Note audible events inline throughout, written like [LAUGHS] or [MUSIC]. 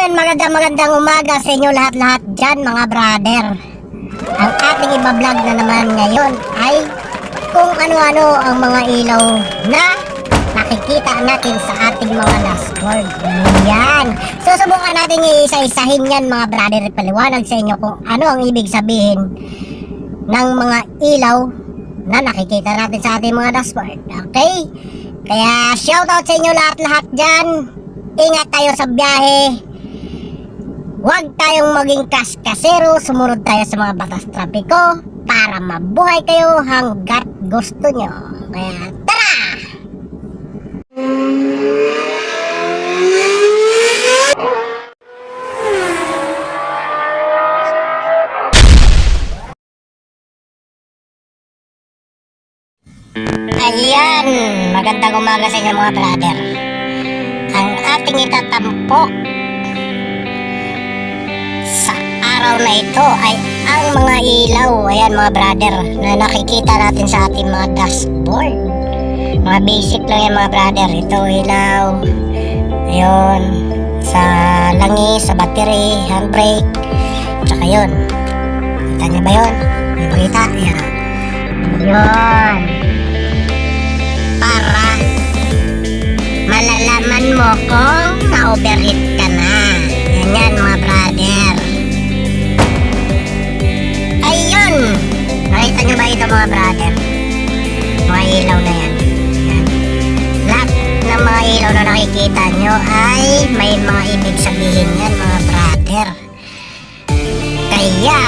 Ayun, magandang magandang umaga sa inyo lahat-lahat dyan mga brother. Ang ating ibablog na naman ngayon ay kung ano-ano ang mga ilaw na nakikita natin sa ating mga dashboard. Yan. Susubukan natin iisa-isahin yan mga brother. Paliwanag sa inyo kung ano ang ibig sabihin ng mga ilaw na nakikita natin sa ating mga dashboard. Okay? Kaya shoutout sa inyo lahat-lahat dyan. Ingat tayo sa biyahe. Huwag tayong maging kaskasero. Sumunod tayo sa mga batas trapiko para mabuhay kayo hanggat gusto nyo. Kaya tara! Ayan, magandang umaga sa inyo mga brother. Ang ating itatampok araw na ito ay ang mga ilaw, ayan mga brother, na nakikita natin sa ating mga dashboard. Mga basic lang yan mga brother. Ito ilaw, ayun, sa langis, sa battery, handbrake, tsaka yun. Kita niyo ba yun? May makita? Ayan. Yun. Para malalaman mo kung na-overheat ito mga brother? Mga ilaw na yan. yan. Lahat ng mga ilaw na nakikita nyo ay may mga ibig sabihin yan mga brother. Kaya,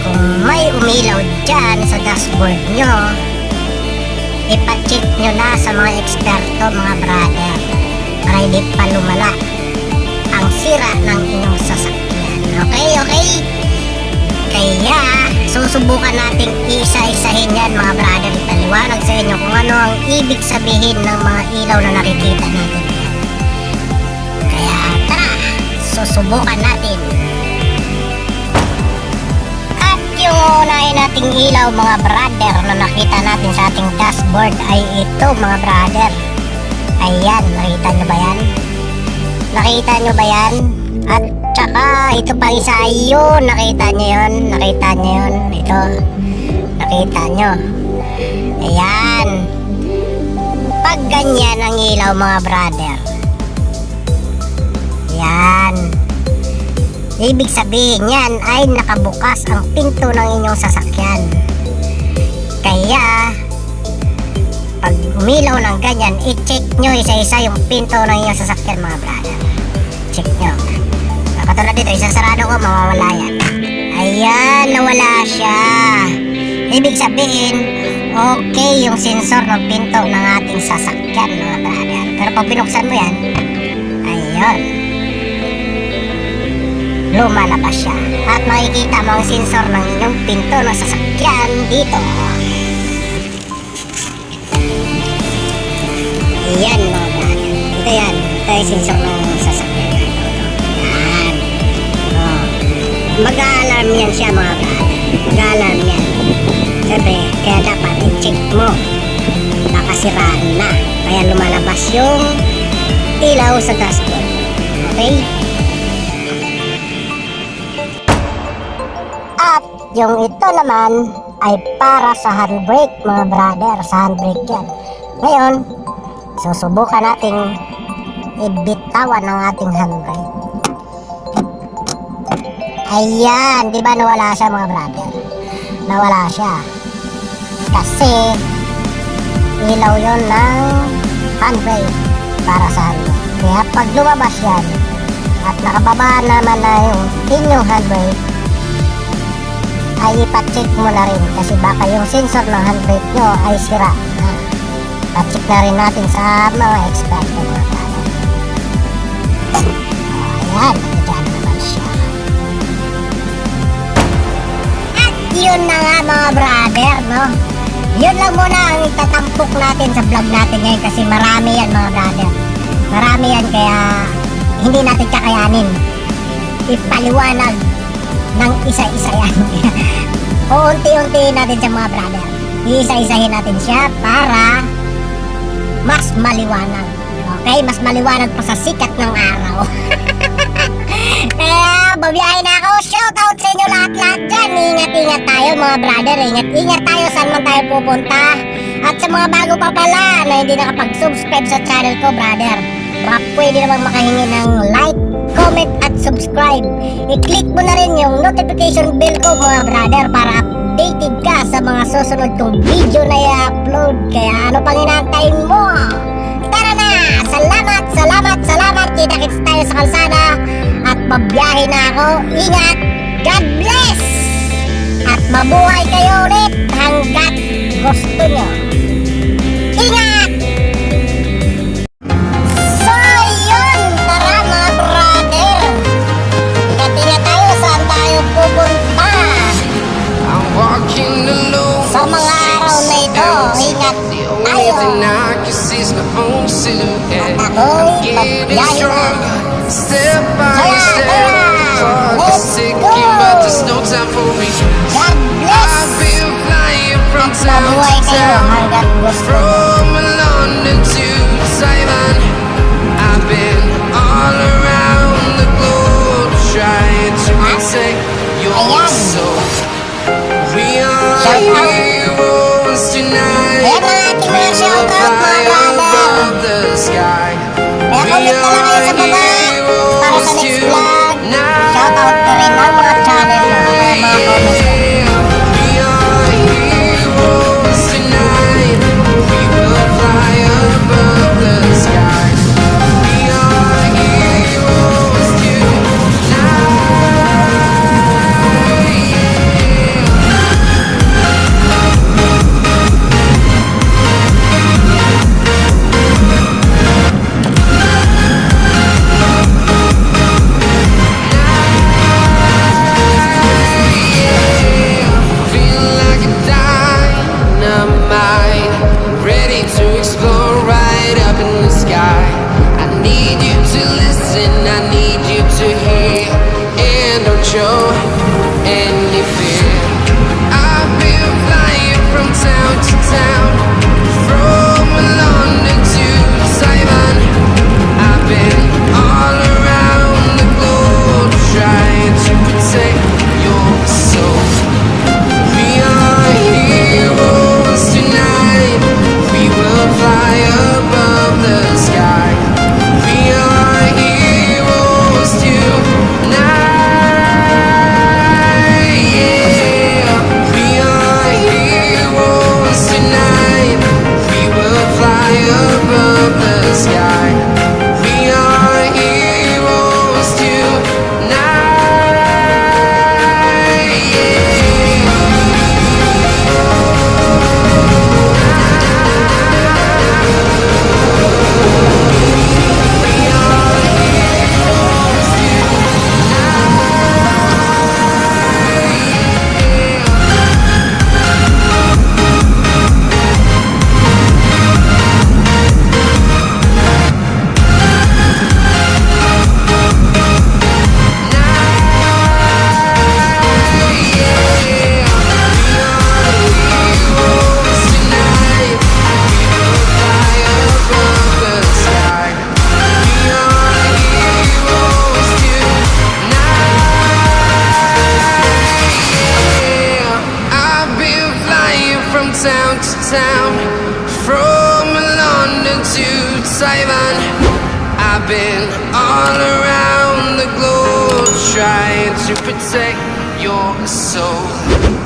kung may umilaw dyan sa dashboard nyo, ipacheck nyo na sa mga eksperto mga brother para hindi pa lumala ang sira ng inyong sasakyan. Susubukan natin isa-isahin yan mga brother. Ipaliwanag sa inyo kung ano ang ibig sabihin ng mga ilaw na nakikita natin. Kaya, tara! Susubukan natin. At yung unahin nating ilaw mga brother na nakita natin sa ating dashboard ay ito mga brother. Ayan, nakita nyo ba yan? Nakita nyo ba yan? At saka ito pa isa ayun, nakita nyo yun? Nakita nyo yun? Ito, nakita nyo. Ayan. Pag ganyan ang ilaw mga brother. Yan. Ibig sabihin yan ay nakabukas ang pinto ng inyong sasakyan. Kaya, pag umilaw ng ganyan, i-check nyo isa-isa yung pinto ng inyong sasakyan mga brother. Check nyo. Katulad dito, isang ko, mawawala yan. Ayan, nawala siya. Ibig sabihin, okay yung sensor ng pinto ng ating sasakyan mga brother. Pero pag binuksan mo yan, ayun, lumalabas siya. At makikita mo ang sensor ng inyong pinto ng sasakyan dito. Ayan mga brother. Ito yan. Ito yung sensor ng Mag-alarm yan siya mga brother. Mag-alarm yan. Siyempre, kaya dapat i-check mo. Nakasiraan na. Kaya lumalabas yung ilaw sa dashboard. Okay? At yung ito naman ay para sa handbrake mga brother. Sa handbrake yan. Ngayon, susubukan nating ibitawan ng ating handbrake. Ayan, di ba nawala siya mga brother? Nawala siya. Kasi ilaw yon ng handbrake para sa handbrake. Kaya pag lumabas yan at nakababa naman na yung inyong handbrake, ay ipacheck mo na rin kasi baka yung sensor ng handbrake nyo ay sira. Pacheck na rin natin sa mga expert mga brother. Ayan, yun na nga mga brother, no? Yun lang muna ang itatampok natin sa vlog natin ngayon kasi marami yan mga brother. Marami yan kaya hindi natin kakayanin. Ipaliwanag ng isa-isa yan. [LAUGHS] Uunti-untiin natin siya mga brother. Iisa-isahin natin siya para mas maliwanag. Okay? Mas maliwanag pa sa sikat ng araw. [LAUGHS] babiyahe na ako. Shoutout sa inyo lahat-lahat dyan. Ingat-ingat tayo mga brother. Ingat-ingat tayo saan man tayo pupunta. At sa mga bago pa pala na hindi nakapag-subscribe sa channel ko, brother. Baka pwede namang makahingi ng like, comment at subscribe. I-click mo na rin yung notification bell ko mga brother para updated ka sa mga susunod kong video na i-upload. Kaya ano pang inaantayin mo? Tara na! Salamat, salamat, salamat! Kita-kits tayo sa kalsada at babiyahe na ako. Ingat! God bless! At mabuhay kayo ulit hanggat gusto nyo. Ingat! So, yun! Tara mga brother! Ingat-ingat tayo saan tayo pupunta. I'm walking alone. Sa mga araw na ito, ingat tayo. At ako'y pagbiyahe na. Step by Kaya, step. let's is ticking, but there's no time for me. I've been flying from town to town, hanggat gusto nyo. from London to Taiwan. I've been all around the globe trying to protect your soul. We are Shout and around the globe trying to protect your soul.